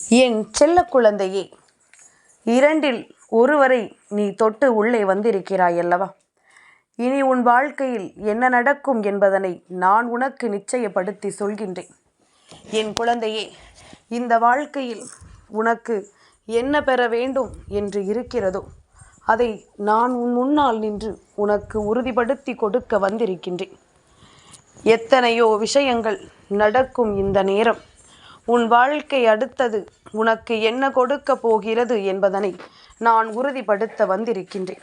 என் செல்ல குழந்தையே இரண்டில் ஒருவரை நீ தொட்டு உள்ளே வந்திருக்கிறாய் அல்லவா? இனி உன் வாழ்க்கையில் என்ன நடக்கும் என்பதனை நான் உனக்கு நிச்சயப்படுத்தி சொல்கின்றேன். என் குழந்தையே இந்த வாழ்க்கையில் உனக்கு என்ன பெற வேண்டும் என்று இருக்கிறதோ அதை நான் உன் முன்னால் நின்று உனக்கு உறுதிப்படுத்தி கொடுக்க வந்திருக்கின்றேன். எத்தனையோ விஷயங்கள் நடக்கும் இந்த நேரம். உன் வாழ்க்கை அடுத்தது. உனக்கு என்ன கொடுக்க போகிறது என்பதனை நான் உறுதிப்படுத்த வந்திருக்கின்றேன்.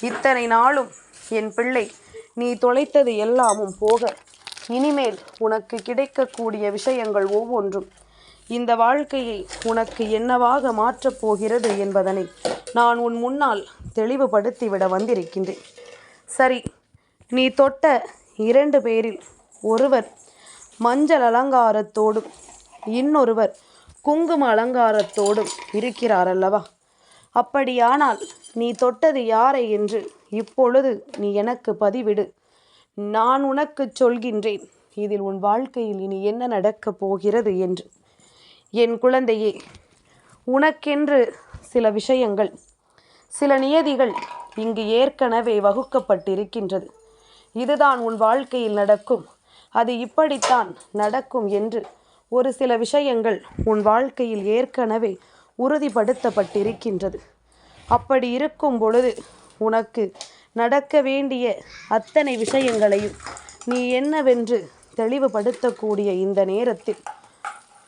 இத்தனை நாளும் என் பிள்ளை நீ தொலைத்தது எல்லாமும் போக. இனிமேல் உனக்கு கிடைக்கக்கூடிய விஷயங்கள் ஒவ்வொன்றும். இந்த வாழ்க்கையை உனக்கு என்னவாக மாற்றப் போகிறது என்பதனை நான் உன் முன்னால் தெளிவுபடுத்திவிட வந்திருக்கின்றேன். சரி நீ தொட்ட இரண்டு பேரில் ஒருவர் மஞ்சள் அலங்காரத்தோடும் இன்னொருவர் குங்கும அலங்காரத்தோடும் இருக்கிறார் அல்லவா அப்படியானால் நீ தொட்டது யாரை என்று இப்பொழுது நீ எனக்கு பதிவிடு. நான் உனக்கு சொல்கின்றேன் இதில் உன் வாழ்க்கையில் இனி என்ன நடக்கப் போகிறது என்று. என் குழந்தையே உனக்கென்று சில விஷயங்கள் சில நியதிகள் இங்கு ஏற்கனவே வகுக்கப்பட்டிருக்கின்றது. இதுதான் உன் வாழ்க்கையில் நடக்கும் அது இப்படித்தான் நடக்கும் என்று ஒரு சில விஷயங்கள் உன் வாழ்க்கையில் ஏற்கனவே உறுதிப்படுத்தப்பட்டிருக்கின்றது. அப்படி இருக்கும் பொழுது உனக்கு நடக்க வேண்டிய அத்தனை விஷயங்களையும் நீ என்னவென்று தெளிவுபடுத்தக்கூடிய இந்த நேரத்தில்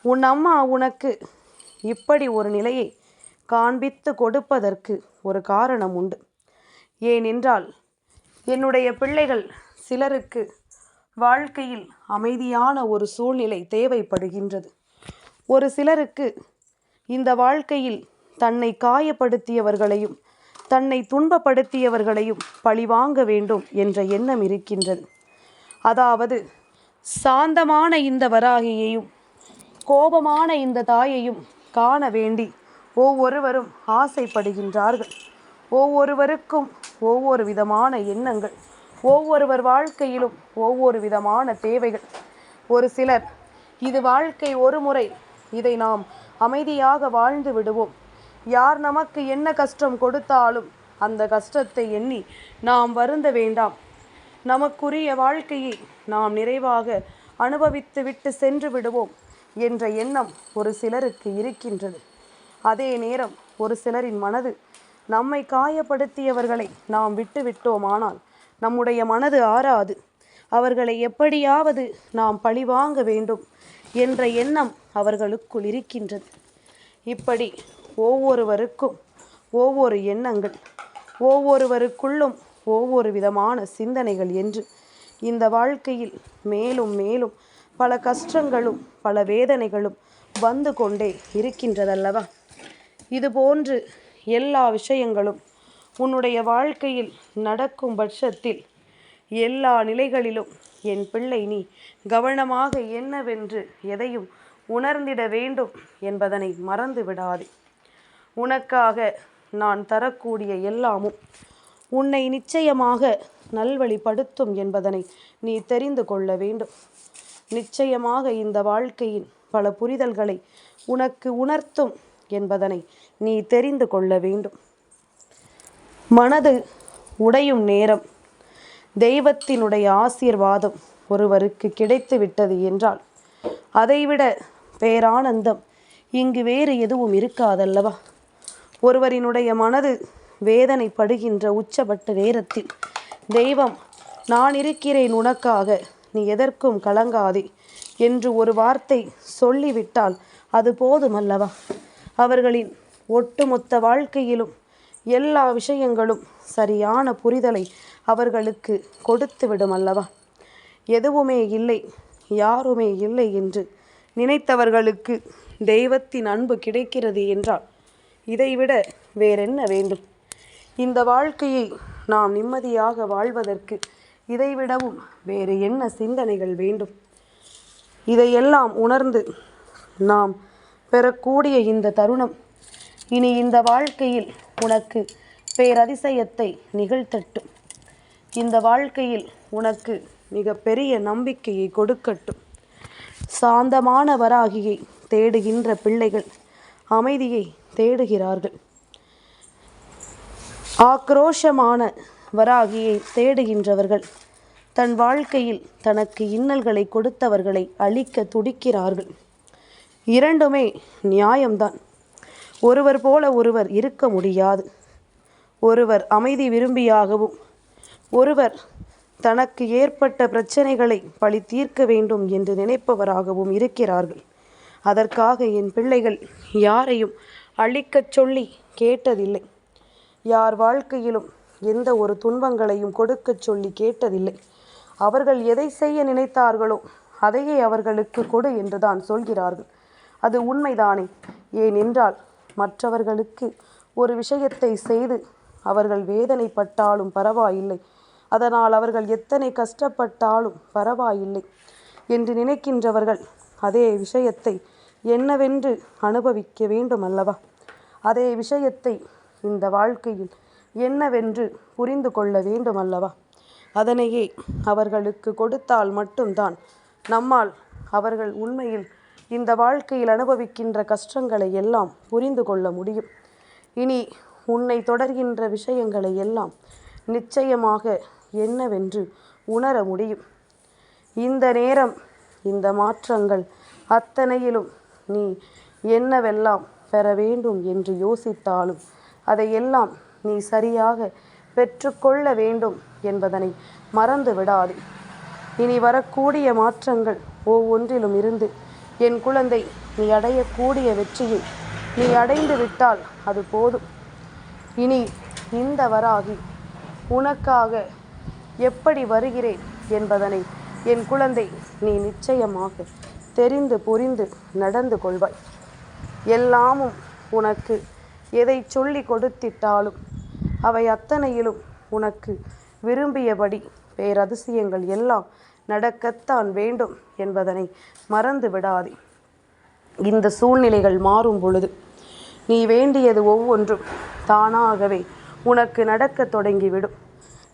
உன் அம்மா உனக்கு இப்படி ஒரு நிலையை காண்பித்து கொடுப்பதற்கு ஒரு காரணம் உண்டு. ஏனென்றால் என்னுடைய பிள்ளைகள் சிலருக்கு வாழ்க்கையில் அமைதியான ஒரு சூழ்நிலை தேவைப்படுகின்றது. ஒரு சிலருக்கு இந்த வாழ்க்கையில் தன்னை காயப்படுத்தியவர்களையும் தன்னை துன்பப்படுத்தியவர்களையும் பழிவாங்க வேண்டும் என்ற எண்ணம் இருக்கின்றது. அதாவது சாந்தமான இந்த வராகியையும் கோபமான இந்த தாயையும் காண வேண்டி ஒவ்வொருவரும் ஆசைப்படுகின்றார்கள். ஒவ்வொருவருக்கும் ஒவ்வொரு விதமான எண்ணங்கள். ஒவ்வொருவர் வாழ்க்கையிலும் ஒவ்வொரு விதமான தேவைகள். ஒரு சிலர் இது வாழ்க்கை ஒரு முறை இதை நாம் அமைதியாக வாழ்ந்து விடுவோம். யார் நமக்கு என்ன கஷ்டம் கொடுத்தாலும் அந்த கஷ்டத்தை எண்ணி நாம் வருந்த வேண்டாம். நமக்குரிய வாழ்க்கையை நாம் நிறைவாக அனுபவித்து விட்டு சென்று விடுவோம் என்ற எண்ணம் ஒரு சிலருக்கு இருக்கின்றது. அதே நேரம் ஒரு சிலரின் மனது நம்மை காயப்படுத்தியவர்களை நாம் விட்டுவிட்டோமானால் நம்முடைய மனது ஆறாது. அவர்களை எப்படியாவது நாம் பழிவாங்க வேண்டும் என்ற எண்ணம் அவர்களுக்குள் இருக்கின்றது. இப்படி ஒவ்வொருவருக்கும் ஒவ்வொரு எண்ணங்கள் ஒவ்வொருவருக்குள்ளும் ஒவ்வொரு விதமான சிந்தனைகள் என்று இந்த வாழ்க்கையில் மேலும் மேலும் பல கஷ்டங்களும் பல வேதனைகளும் வந்து கொண்டே இருக்கின்றதல்லவா? இதுபோன்று எல்லா விஷயங்களும் உன்னுடைய வாழ்க்கையில் நடக்கும் பட்சத்தில் எல்லா நிலைகளிலும் என் பிள்ளை நீ கவனமாக என்னவென்று எதையும் உணர்ந்திட வேண்டும் என்பதனை மறந்து விடாதே உனக்காக நான் தரக்கூடிய எல்லாமும் உன்னை நிச்சயமாக நல்வழிப்படுத்தும் என்பதனை நீ தெரிந்து கொள்ள வேண்டும். நிச்சயமாக இந்த வாழ்க்கையின் பல புரிதல்களை உனக்கு உணர்த்தும் என்பதனை நீ தெரிந்து கொள்ள வேண்டும். மனது உடையும் நேரம். தெய்வத்தினுடைய ஆசீர்வாதம் ஒருவருக்கு கிடைத்து விட்டது என்றால் அதைவிட பேரானந்தம் இங்கு வேறு எதுவும் இருக்காதல்லவா? ஒருவரினுடைய மனது வேதனைப்படுகின்ற உச்சப்பட்ட நேரத்தில் தெய்வம் நான் இருக்கிறேன் உனக்காக நீ எதற்கும் கலங்காதே என்று ஒரு வார்த்தை சொல்லிவிட்டால் அது போதுமல்லவா? அவர்களின் ஒட்டுமொத்த வாழ்க்கையிலும் எல்லா விஷயங்களும் சரியான புரிதலை அவர்களுக்கு கொடுத்து விடும் அல்லவா? எதுவுமே இல்லை யாருமே இல்லை என்று நினைத்தவர்களுக்கு தெய்வத்தின் அன்பு கிடைக்கிறது என்றால் இதைவிட வேறென்ன வேண்டும்? இந்த வாழ்க்கையை நாம் நிம்மதியாக வாழ்வதற்கு இதைவிடவும் வேறு என்ன சிந்தனைகள் வேண்டும்? இதையெல்லாம் உணர்ந்து நாம் பெறக்கூடிய இந்த தருணம் இனி இந்த வாழ்க்கையில் உனக்கு பேரதிசயத்தை நிகழ்த்தட்டும். இந்த வாழ்க்கையில் உனக்கு மிக பெரிய நம்பிக்கையை கொடுக்கட்டும். சாந்தமான வராகியை தேடுகின்ற பிள்ளைகள் அமைதியை தேடுகிறார்கள். ஆக்ரோஷமான வராகியை தேடுகின்றவர்கள் தன் வாழ்க்கையில் தனக்கு இன்னல்களை கொடுத்தவர்களை அழிக்க துடிக்கிறார்கள். இரண்டுமே நியாயம்தான். ஒருவர் போல ஒருவர் இருக்க முடியாது. ஒருவர் அமைதி விரும்பியாகவும் ஒருவர் தனக்கு ஏற்பட்ட பிரச்சனைகளை பழி தீர்க்க வேண்டும் என்று நினைப்பவராகவும் இருக்கிறார்கள். அதற்காக என் பிள்ளைகள் யாரையும் அழிக்கச் சொல்லி கேட்டதில்லை. யார் வாழ்க்கையிலும் எந்த ஒரு துன்பங்களையும் கொடுக்கச் சொல்லி கேட்டதில்லை. அவர்கள் எதை செய்ய நினைத்தார்களோ அதையே அவர்களுக்கு கொடு என்றுதான் சொல்கிறார்கள். அது உண்மைதானே? ஏனென்றால் மற்றவர்களுக்கு ஒரு விஷயத்தை செய்து அவர்கள் வேதனைப்பட்டாலும் பரவாயில்லை. அதனால் அவர்கள் எத்தனை கஷ்டப்பட்டாலும் பரவாயில்லை என்று நினைக்கின்றவர்கள் அதே விஷயத்தை என்னவென்று அனுபவிக்க வேண்டும் அல்லவா அதே விஷயத்தை இந்த வாழ்க்கையில் என்னவென்று புரிந்து கொள்ள வேண்டும் அல்லவா அதனையே அவர்களுக்கு கொடுத்தால் மட்டும்தான் நம்மால் அவர்கள் உண்மையில் இந்த வாழ்க்கையில் அனுபவிக்கின்ற கஷ்டங்களை எல்லாம் புரிந்து கொள்ள முடியும். இனி உன்னை தொடர்கின்ற விஷயங்களை எல்லாம் நிச்சயமாக என்னவென்று உணர முடியும். இந்த நேரம் இந்த மாற்றங்கள் அத்தனையிலும் நீ என்னவெல்லாம் பெற வேண்டும் என்று யோசித்தாலும் அதையெல்லாம் நீ சரியாக பெற்றுக்கொள்ள வேண்டும் என்பதனை மறந்து விடாதே இனி வரக்கூடிய மாற்றங்கள் ஒவ்வொன்றிலும் இருந்து என் குழந்தை நீ அடையக்கூடிய வெற்றியை நீ அடைந்து விட்டால் அது போதும். இனி இந்த வராகி உனக்காக எப்படி வருகிறேன் என்பதனை என் குழந்தை நீ நிச்சயமாக தெரிந்து புரிந்து நடந்து கொள்வாய். எல்லாமும் உனக்கு எதை சொல்லி கொடுத்திட்டாலும் அவை அத்தனையிலும் உனக்கு விரும்பியபடி பேரதிசயங்கள் எல்லாம் நடக்கத்தான் வேண்டும் என்பதனை மறந்து விடாதே. இந்த சூழ்நிலைகள் மாறும் பொழுது நீ வேண்டியது ஒவ்வொன்றும் தானாகவே உனக்கு நடக்க தொடங்கிவிடும்.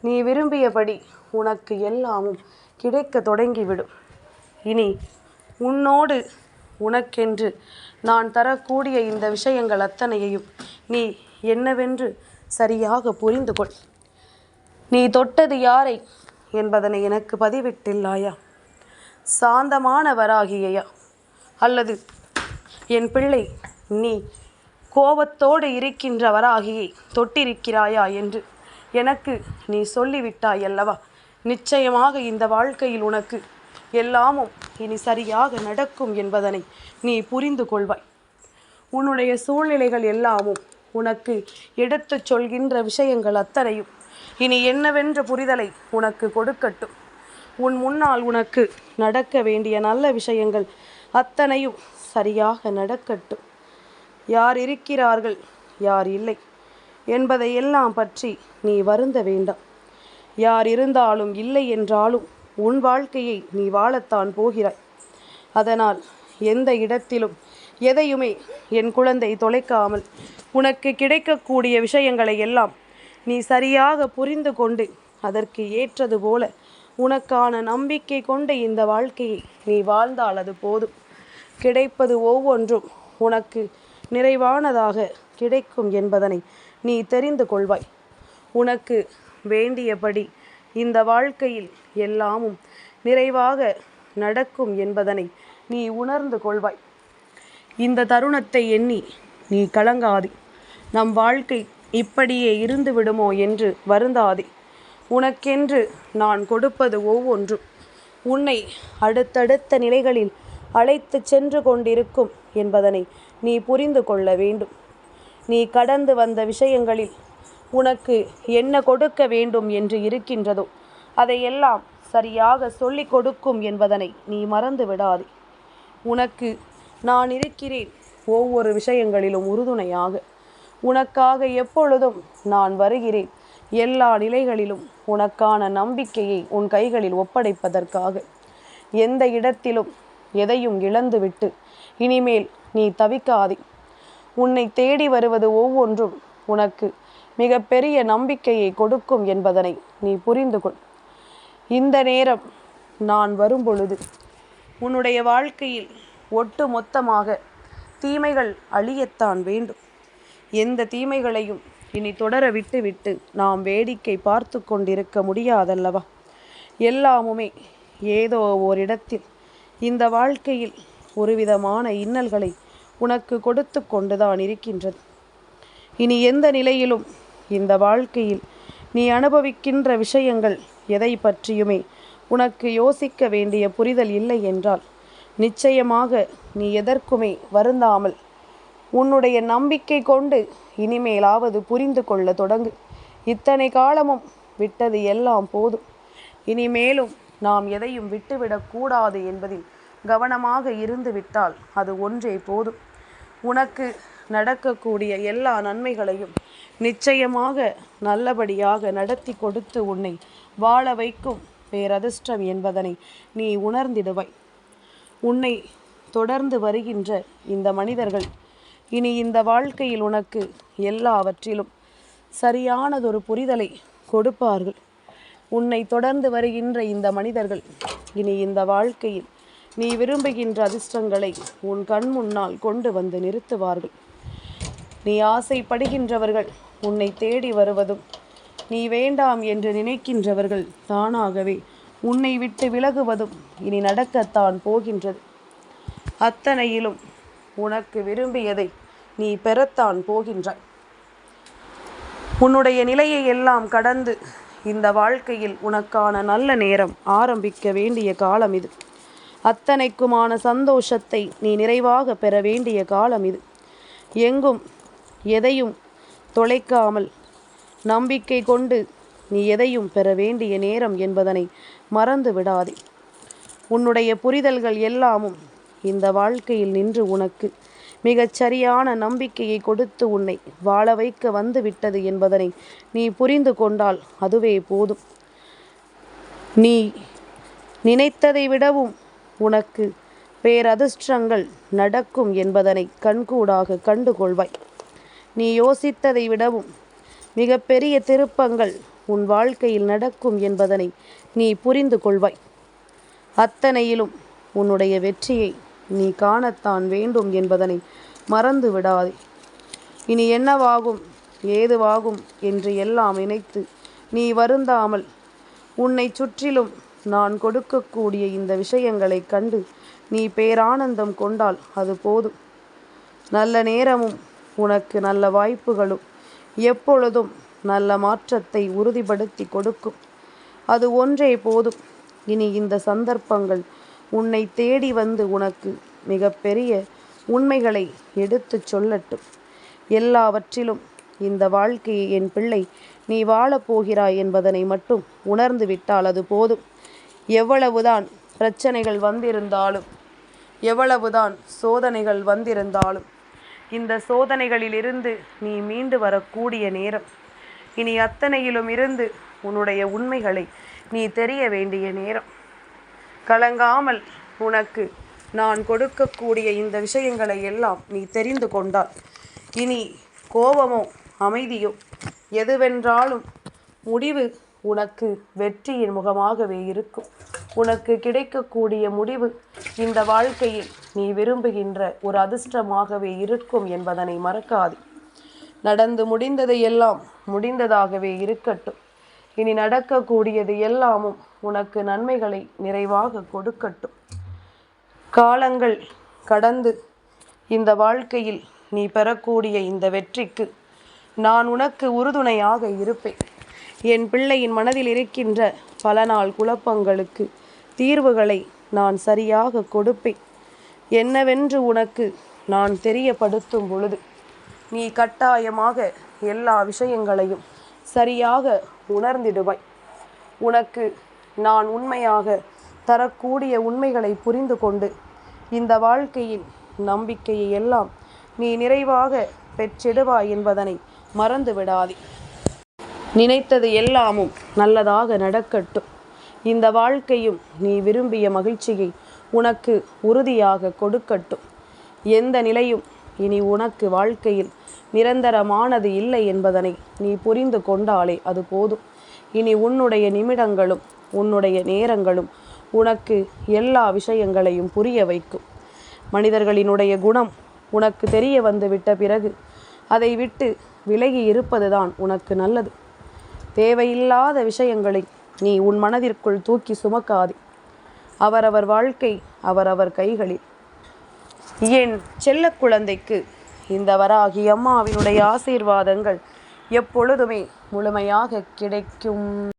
நீ விரும்பியபடி உனக்கு எல்லாமும் கிடைக்க தொடங்கிவிடும். இனி உன்னோடு உனக்கென்று நான் தரக்கூடிய இந்த விஷயங்கள் அத்தனையையும் நீ என்னவென்று சரியாக புரிந்து கொள் நீ தொட்டது யாரை என்பதனை எனக்கு பதிவிட்டில்லாயா? சாந்தமானவராகியையா அல்லது என் பிள்ளை நீ கோபத்தோடு இருக்கின்றவராகியை தொட்டிருக்கிறாயா என்று எனக்கு நீ சொல்லிவிட்டாய் அல்லவா? நிச்சயமாக இந்த வாழ்க்கையில் உனக்கு எல்லாமும் இனி சரியாக நடக்கும் என்பதனை நீ புரிந்து கொள்வாய். உன்னுடைய சூழ்நிலைகள் எல்லாமும் உனக்கு எடுத்துச் சொல்கின்ற விஷயங்கள் அத்தனையும் இனி என்னவென்ற புரிதலை உனக்கு கொடுக்கட்டும். உன் முன்னால் உனக்கு நடக்க வேண்டிய நல்ல விஷயங்கள் அத்தனையும் சரியாக நடக்கட்டும். யார் இருக்கிறார்கள் யார் இல்லை என்பதையெல்லாம் பற்றி நீ வருந்த வேண்டாம். யார் இருந்தாலும் இல்லை என்றாலும் உன் வாழ்க்கையை நீ வாழத்தான் போகிறாய். அதனால் எந்த இடத்திலும் எதையுமே என் குழந்தை தொலைக்காமல் உனக்கு கிடைக்கக்கூடிய விஷயங்களை எல்லாம் நீ சரியாக புரிந்து கொண்டு அதற்கு ஏற்றது போல உனக்கான நம்பிக்கை கொண்ட இந்த வாழ்க்கையை நீ வாழ்ந்தால் அது போதும். கிடைப்பது ஒவ்வொன்றும் உனக்கு நிறைவானதாக கிடைக்கும் என்பதனை நீ தெரிந்து கொள்வாய். உனக்கு வேண்டியபடி இந்த வாழ்க்கையில் எல்லாமும் நிறைவாக நடக்கும் என்பதனை நீ உணர்ந்து கொள்வாய். இந்த தருணத்தை எண்ணி நீ கலங்காதே. நம் வாழ்க்கை இப்படியே இருந்து விடுமோ என்று வருந்தாதே. உனக்கென்று நான் கொடுப்பது ஒவ்வொன்றும். உன்னை அடுத்தடுத்த நிலைகளில் அழைத்து சென்று கொண்டிருக்கும் என்பதனை நீ புரிந்து கொள்ள வேண்டும். நீ கடந்து வந்த விஷயங்களில் உனக்கு என்ன கொடுக்க வேண்டும் என்று இருக்கின்றதோ அதையெல்லாம் சரியாக சொல்லிக் கொடுக்கும் என்பதனை நீ மறந்து விடாதே. உனக்கு நான் இருக்கிறேன் ஒவ்வொரு விஷயங்களிலும் உறுதுணையாக. உனக்காக எப்பொழுதும் நான் வருகிறேன். எல்லா நிலைகளிலும் உனக்கான நம்பிக்கையை உன் கைகளில் ஒப்படைப்பதற்காக. எந்த இடத்திலும் எதையும் இழந்துவிட்டு இனிமேல் நீ தவிக்காதே. உன்னை தேடி வருவது ஒவ்வொன்றும் உனக்கு மிகப்பெரிய நம்பிக்கையை கொடுக்கும் என்பதனை நீ புரிந்து கொள். இந்த நேரம் நான் வரும்பொழுது உன்னுடைய வாழ்க்கையில் ஒட்டு மொத்தமாக தீமைகள் அழியத்தான் வேண்டும். எந்த தீமைகளையும் இனி தொடர விட்டுவிட்டு நாம் வேடிக்கை பார்த்து கொண்டிருக்க முடியாதல்லவா? எல்லாமுமே ஏதோ ஓரிடத்தில் இந்த வாழ்க்கையில் ஒருவிதமான இன்னல்களை உனக்கு கொடுத்து கொண்டுதான் இருக்கின்றது. இனி எந்த நிலையிலும் இந்த வாழ்க்கையில் நீ அனுபவிக்கின்ற விஷயங்கள் எதை பற்றியுமே உனக்கு யோசிக்க வேண்டிய புரிதல் இல்லை என்றால் நிச்சயமாக நீ எதற்குமே வருந்தாமல் உன்னுடைய நம்பிக்கை கொண்டு இனிமேலாவது புரிந்து கொள்ள தொடங்கு. இத்தனை காலமும் விட்டது எல்லாம் போதும். இனிமேலும் நாம் எதையும் விட்டுவிடக்கூடாது என்பதில் கவனமாக இருந்து விட்டால் அது ஒன்றே போதும். உனக்கு நடக்கக்கூடிய எல்லா நன்மைகளையும் நிச்சயமாக நல்லபடியாக நடத்தி கொடுத்து உன்னை வாழ வைக்கும் பேரதிர்ஷ்டம் என்பதனை நீ உணர்ந்திடுவாய். உன்னை தொடர்ந்து வருகின்ற இந்த மனிதர்கள் இனி இந்த வாழ்க்கையில் உனக்கு எல்லாவற்றிலும் சரியானதொரு புரிதலை கொடுப்பார்கள். உன்னை தொடர்ந்து வருகின்ற இந்த மனிதர்கள் இனி இந்த வாழ்க்கையில் நீ விரும்புகின்ற அதிர்ஷ்டங்களை உன் கண் முன்னால் கொண்டு வந்து நிறுத்துவார்கள். நீ ஆசைப்படுகின்றவர்கள் உன்னை தேடி வருவதும் நீ வேண்டாம் என்று நினைக்கின்றவர்கள் தானாகவே உன்னை விட்டு விலகுவதும் இனி நடக்கத்தான் போகின்றது. அத்தனையிலும் உனக்கு விரும்பியதை நீ பெறத்தான் போகின்றாய் உன்னுடைய நிலையை எல்லாம் கடந்து இந்த வாழ்க்கையில் உனக்கான நல்ல நேரம் ஆரம்பிக்க வேண்டிய காலம் இது. அத்தனைக்குமான சந்தோஷத்தை நீ நிறைவாக பெற வேண்டிய காலம் இது. எங்கும் எதையும் தொலைக்காமல் நம்பிக்கை கொண்டு நீ எதையும் பெற வேண்டிய நேரம் என்பதனை மறந்து விடாதே. உன்னுடைய புரிதல்கள் எல்லாமும் இந்த வாழ்க்கையில் நின்று உனக்கு மிகச் சரியான நம்பிக்கையை கொடுத்து உன்னை வாழ வைக்க வந்து விட்டது என்பதனை நீ புரிந்து கொண்டால் அதுவே போதும். நீ நினைத்ததை விடவும் உனக்கு பேரதிர்ஷ்டங்கள் நடக்கும் என்பதனை கண்கூடாக கண்டுகொள்வாய். நீ யோசித்ததை விடவும் மிகப்பெரிய திருப்பங்கள் உன் வாழ்க்கையில் நடக்கும் என்பதனை நீ புரிந்து கொள்வாய். அத்தனையிலும் உன்னுடைய வெற்றியை நீ காணத்தான் வேண்டும் என்பதனை மறந்து விடாதே. இனி என்னவாகும்? ஏதுவாகும் என்று எல்லாம் நினைத்து நீ வருந்தாமல் உன்னை சுற்றிலும் நான் கொடுக்கக்கூடிய இந்த விஷயங்களை கண்டு நீ பேரானந்தம் கொண்டால் அது போதும். நல்ல நேரமும் உனக்கு நல்ல வாய்ப்புகளும் எப்பொழுதும் நல்ல மாற்றத்தை உறுதிப்படுத்தி கொடுக்கும். அது ஒன்றே போதும். இனி இந்த சந்தர்ப்பங்கள் உன்னை தேடி வந்து உனக்கு மிகப்பெரிய உண்மைகளை எடுத்துச் சொல்லட்டும். எல்லாவற்றிலும் இந்த வாழ்க்கையை என் பிள்ளை நீ வாழப்போகிறாய் என்பதனை மட்டும் உணர்ந்து விட்டால் அது போதும். எவ்வளவுதான் பிரச்சனைகள் வந்திருந்தாலும் எவ்வளவுதான் சோதனைகள் வந்திருந்தாலும் இந்த சோதனைகளிலிருந்து நீ மீண்டு வரக்கூடிய நேரம். இனி அத்தனையிலும் இருந்து உன்னுடைய உண்மைகளை நீ தெரிய வேண்டிய நேரம். கலங்காமல் உனக்கு நான் கொடுக்கக்கூடிய இந்த விஷயங்களை எல்லாம் நீ தெரிந்து கொண்டால். இனி கோபமோ அமைதியோ எதுவென்றாலும் முடிவு உனக்கு வெற்றியின் முகமாகவே இருக்கும். உனக்கு கிடைக்கக்கூடிய முடிவு இந்த வாழ்க்கையில் நீ விரும்புகின்ற ஒரு அதிர்ஷ்டமாகவே இருக்கும் என்பதனை மறக்காது. நடந்து முடிந்ததை எல்லாம் முடிந்ததாகவே இருக்கட்டும். இனி நடக்கக்கூடியது எல்லாமும் உனக்கு நன்மைகளை நிறைவாக கொடுக்கட்டும். காலங்கள் கடந்து இந்த வாழ்க்கையில் நீ பெறக்கூடிய இந்த வெற்றிக்கு நான் உனக்கு உறுதுணையாக இருப்பேன். என் பிள்ளையின் மனதில் இருக்கின்ற பல நாள் குழப்பங்களுக்கு தீர்வுகளை நான் சரியாக கொடுப்பேன். என்னவென்று உனக்கு நான் தெரியப்படுத்தும் பொழுது நீ கட்டாயமாக எல்லா விஷயங்களையும் சரியாக உணர்ந்திடுவாய். உனக்கு நான் உண்மையாக தரக்கூடிய உண்மைகளை புரிந்து கொண்டு இந்த வாழ்க்கையின் நம்பிக்கையை எல்லாம் நீ நிறைவாக பெற்றிடுவாய் என்பதனை மறந்து விடாதே நினைத்தது எல்லாமும் நல்லதாக நடக்கட்டும். இந்த வாழ்க்கையும் நீ விரும்பிய மகிழ்ச்சியை உனக்கு உறுதியாக கொடுக்கட்டும். எந்த நிலையும் இனி உனக்கு வாழ்க்கையில் நிரந்தரமானது இல்லை என்பதனை நீ புரிந்து கொண்டாலே அது போதும். இனி உன்னுடைய நிமிடங்களும் உன்னுடைய நேரங்களும் உனக்கு எல்லா விஷயங்களையும் புரிய வைக்கும். மனிதர்களினுடைய குணம் உனக்கு தெரிய வந்து விட்ட பிறகு அதை விட்டு விலகி இருப்பதுதான் உனக்கு நல்லது. தேவையில்லாத விஷயங்களை நீ உன் மனதிற்குள் தூக்கி சுமக்காதே. அவரவர் வாழ்க்கை அவரவர் கைகளில். என் செல்ல குழந்தைக்கு இந்த வராகி அம்மாவினுடைய ஆசீர்வாதங்கள் எப்பொழுதுமே முழுமையாக கிடைக்கும்.